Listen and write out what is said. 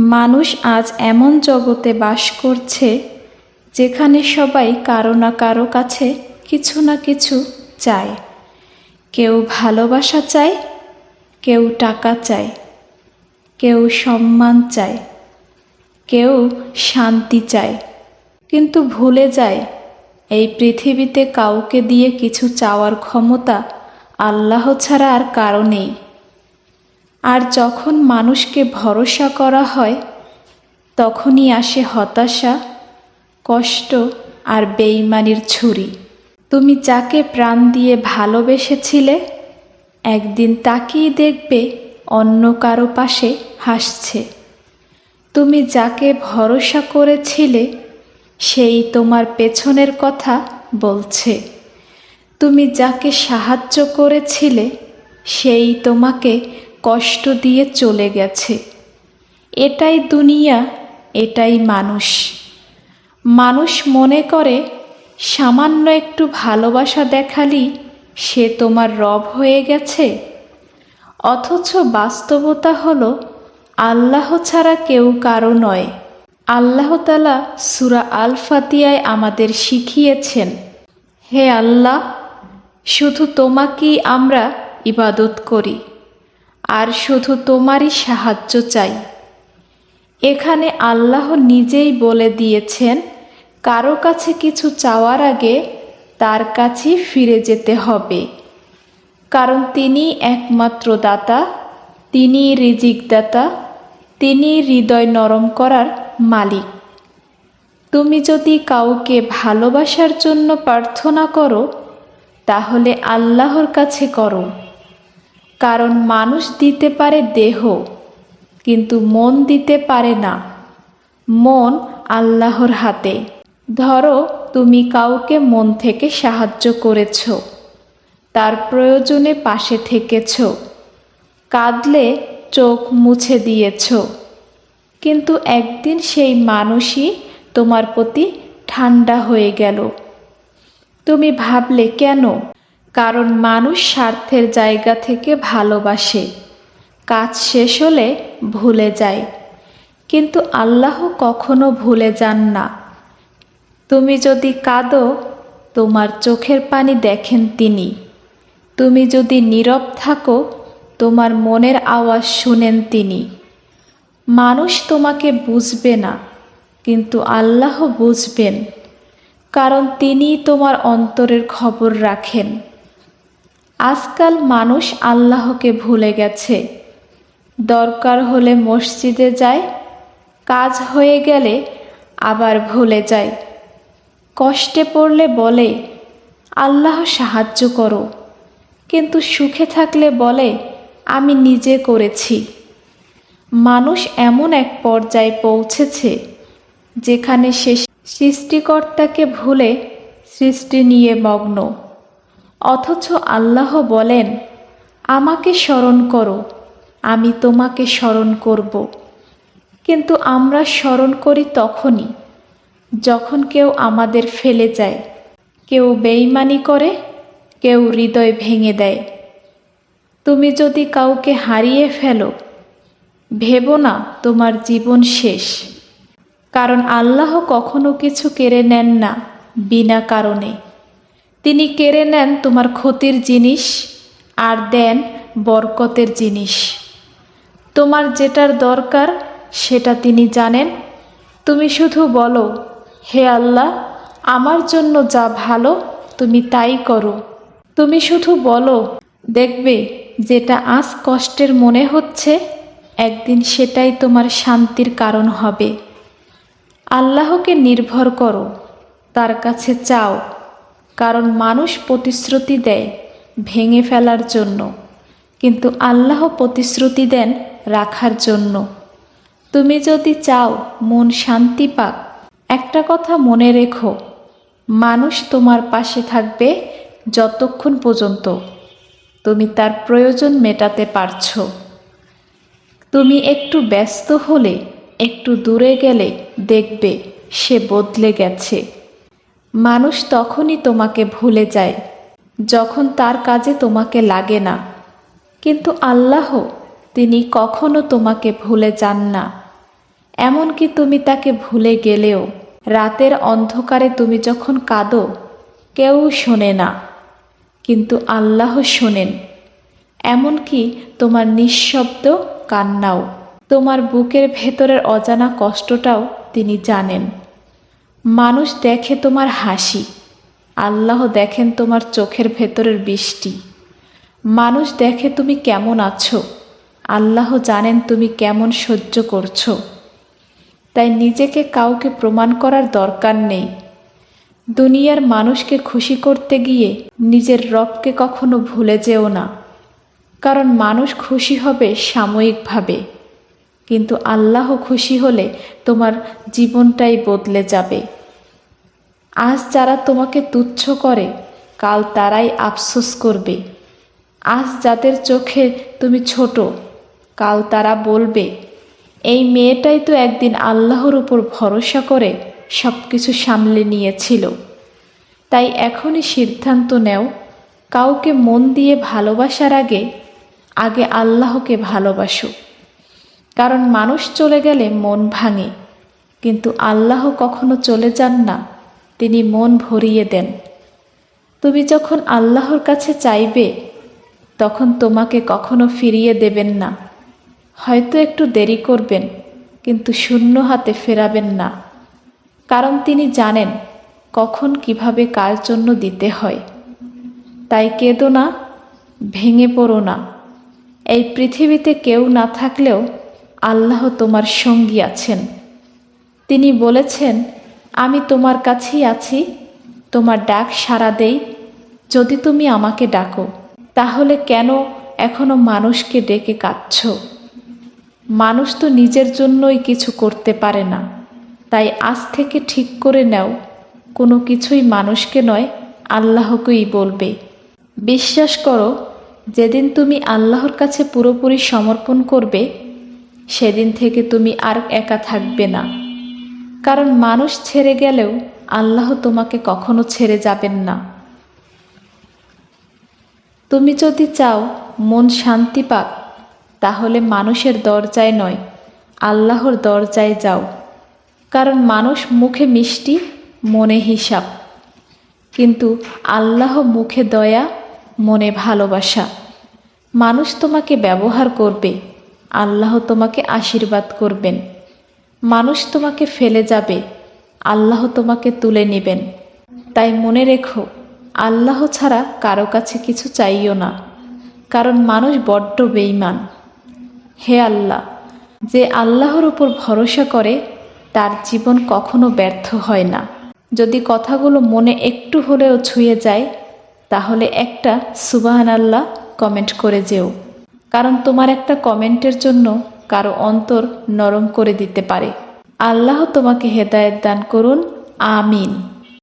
মানুষ আজ এমন জগতে বাস করছে যেখানে সবাই কারও না কারও কাছে কিছু না কিছু চায়। কেউ ভালোবাসা চায়, কেউ টাকা চায়, কেউ সম্মান চায়, কেউ শান্তি চায়। কিন্তু ভুলে যায়, এই পৃথিবীতে কাউকে দিয়ে কিছু চাওয়ার ক্ষমতা আল্লাহ ছাড়া আর কারও নেই। আর যখন মানুষকে ভরসা করা হয়, তখনই আসে হতাশা, কষ্ট আর বেইমানির ছুরি। তুমি যাকে প্রাণ দিয়ে ভালোবেসেছিলে, একদিন তাকেই দেখবে অন্য কারও পাশে হাসছে। তুমি যাকে ভরসা করেছিলে, সেই তোমার পেছনের কথা বলছে। তুমি যাকে সাহায্য করেছিলে, সেই তোমাকে কষ্ট দিয়ে চলে গেছে। এটাই দুনিয়া, এটাই মানুষ। মানুষ মনে করে, সামান্য একটু ভালোবাসা দেখালি সে তোমার রব হয়ে গেছে। অথচ বাস্তবতা হলো, আল্লাহ ছাড়া কেউ কারও নয়। আল্লাহ তালা সুরা আল ফাতিয়ায় আমাদের শিখিয়েছেন, হে আল্লাহ, শুধু তোমাকেই আমরা ইবাদত করি। আর শুধু তোমারই সাহায্য চাই। এখানে আল্লাহ নিজেই বলে দিয়েছেন, কারও কাছে কিছু চাওয়ার আগে তার কাছেই ফিরে যেতে হবে। কারণ তিনি একমাত্র দাতা, তিনি রিজিক দাতা, তিনি হৃদয় নরম করার মালিক। তুমি যদি কাউকে ভালোবাসার জন্য প্রার্থনা করো, তাহলে আল্লাহর কাছে করো। কারণ মানুষ দিতে পারে দেহ, কিন্তু মন দিতে পারে না। মন আল্লাহর হাতে। ধরো, তুমি কাউকে মন থেকে সাহায্য করেছ, তার প্রয়োজনে পাশে থেকেছ, কাঁদলে চোখ মুছে দিয়েছ, কিন্তু একদিন সেই মানুষই তোমার প্রতি ঠান্ডা হয়ে গেল। তুমি ভাবলে, কেন? কারণ মানুষ স্বার্থের জায়গা থেকে ভালোবাসে। কাজ শেষ হলে ভুলে যায়। কিন্তু আল্লাহ কখনো ভুলে যান না। তুমি যদি কাঁদো, তোমার চোখের পানি দেখেন তিনি। তুমি যদি নীরব থাকো, তোমার মনের আওয়াজ শুনেন তিনি। মানুষ তোমাকে বুঝবে না, কিন্তু আল্লাহ বুঝবেন। কারণ তিনি তোমার অন্তরের খবর রাখেন। আজকাল মানুষ আল্লাহকে ভুলে গেছে। দরকার হলে মসজিদে যায়, কাজ হয়ে গেলে আবার ভুলে যায়। কষ্টে পড়লে বলে, আল্লাহ সাহায্য করো। কিন্তু সুখে থাকলে বলে, আমি নিজে করেছি। মানুষ এমন এক পর্যায়ে পৌঁছেছে, যেখানে সে সৃষ্টিকর্তাকে ভুলে সৃষ্টি নিয়ে মগ্ন। অথচ আল্লাহ বলেন, আমাকে স্মরণ করো, আমি তোমাকে স্মরণ করব। কিন্তু আমরা স্মরণ করি তখনই, যখন কেউ আমাদের ফেলে যায়। কেউ বেইমানি করে, কেউ হৃদয় ভেঙে দেয়। তুমি যদি কাউকে হারিয়ে ফেলো, ভেবো না তোমার জীবন শেষ। কারণ আল্লাহ কখনো কিছু কেড়ে নেন না, বিনা কারণে। তিনি কেড়ে নেন তোমার ক্ষতির জিনিস আর দেন বরকতের জিনিস। তোমার যেটার দরকার, সেটা তিনি জানেন। তুমি শুধু বলো, হে আল্লাহ, আমার জন্য যা ভালো, তুমি তাই করো। তুমি শুধু বলো, দেখবে যেটা আজ কষ্টের মনে হচ্ছে, একদিন সেটাই তোমার শান্তির কারণ হবে। আল্লাহকে নির্ভর করো, তার কাছে চাও। কারণ মানুষ প্রতিশ্রুতি দেয় ভেঙে ফেলার জন্য। কিন্তু আল্লাহ প্রতিশ্রুতি দেন রাখার জন্য। তুমি যদি চাও মন শান্তি পাক, একটা কথা মনে রেখো, মানুষ তোমার পাশে থাকবে যতক্ষণ পর্যন্ত তুমি তার প্রয়োজন মেটাতে পারছ। তুমি একটু ব্যস্ত হলে, একটু দূরে গেলে দেখবে সে বদলে গেছে। মানুষ তখনই তোমাকে ভুলে যায়, যখন তার কাজে তোমাকে লাগে না। কিন্তু আল্লাহ, তিনি কখনো তোমাকে ভুলে যান না। এমনকি তুমি তাকে ভুলে গেলেও, রাতের অন্ধকারে তুমি যখন কাঁদো, কেউ শোনে না। কিন্তু আল্লাহ শোনেন। এমনকি তোমার নিঃশব্দ কান্নাও, তোমার বুকের ভেতরের অজানা কষ্টটাও তিনি জানেন। মানুষ দেখে তোমার হাসি, আল্লাহ দেখেন তোমার চোখের ভেতরের বৃষ্টি। মানুষ দেখে তুমি কেমন আছো, আল্লাহ জানেন তুমি কেমন সহ্য করছ। তাই নিজেকে কাউকে প্রমাণ করার দরকার নেই। দুনিয়ার মানুষকে খুশি করতে গিয়ে নিজের রবকে কখনো ভুলে যেও না, কারণ মানুষ খুশি হবে সাময়িকভাবে। কিন্তু আল্লাহ খুশি হলে তোমার জীবনটাই বদলে যাবে। আজ যারা তোমাকে তুচ্ছ করে, কাল তারাই আফসোস করবে। আজ যাদের চোখে তুমি ছোট, কাল তারা বলবে, এই মেয়েটাই তো একদিন আল্লাহর উপর ভরসা করে সব কিছু সামলে নিয়েছিল। তাই এখনই সিদ্ধান্ত নেও, কাউকে মন দিয়ে ভালোবাসার আগে আগে আল্লাহকে ভালোবাসো। কারণ মানুষ চলে গেলে মন ভাঙে। কিন্তু আল্লাহ কখনো চলে যান না, তিনি মন ভরিয়ে দেন। তুমি যখন আল্লাহর কাছে চাইবে, তখন তোমাকে কখনো ফিরিয়ে দেবেন না। হয়তো একটু দেরি করবেন, কিন্তু শূন্য হাতে ফেরাবেন না। কারণ তিনি জানেন কখন কীভাবে কার জন্য দিতে হয়। তাই কেঁদো না, ভেঙে পড়ো না। এই পৃথিবীতে কেউ না থাকলেও আল্লাহ তোমার সঙ্গী আছেন। তিনি বলেছেন, আমি তোমার কাছেই আছি, তোমার ডাক সাড়া দেই, যদি তুমি আমাকে ডাকো, তাহলে কেন এখনও মানুষকে ডেকে কাঁদছ? মানুষ তো নিজের জন্যই কিছু করতে পারে না, তাই আজ থেকে ঠিক করে নাও, কোনো কিছুই মানুষকে নয়, আল্লাহকেই বলবে। বিশ্বাস করো, যেদিন তুমি আল্লাহর কাছে পুরোপুরি সমর্পণ করবে সেদিন থেকে তুমি আর একা থাকবে না। কারণ মানুষ ছেড়ে গেলেও আল্লাহ তোমাকে কখনো ছেড়ে যাবেন না। তুমি যদি চাও মন শান্তি পাক, তাহলে মানুষের দরজায় নয়, আল্লাহর দরজায় যাও। কারণ মানুষ মুখে মিষ্টি, মনে হিসাব। কিন্তু আল্লাহ মুখে দয়া, মনে ভালোবাসা। মানুষ তোমাকে ব্যবহার করবে। আল্লাহ তোমাকে আশীর্বাদ করবেন। মানুষ তোমাকে ফেলে যাবে, আল্লাহ তোমাকে তুলে নেবেন। তাই মনে রেখো, আল্লাহ ছাড়া কারও কাছে কিছু চাইও না, কারণ মানুষ বড্ড বেইমান হে আল্লাহ, যে আল্লাহর উপর ভরসা করে, তার জীবন কখনো ব্যর্থ হয় না। যদি কথাগুলো মনে একটু হলেও ছুঁয়ে যায়, তাহলে একটা সুবাহান আল্লাহ কমেন্ট করে যেও। কারণ তোমার একটা কমেন্টের জন্য কারও অন্তর নরম করে দিতে পারে। আল্লাহ তোমাকে হেদায়ত দান করুন। আমিন।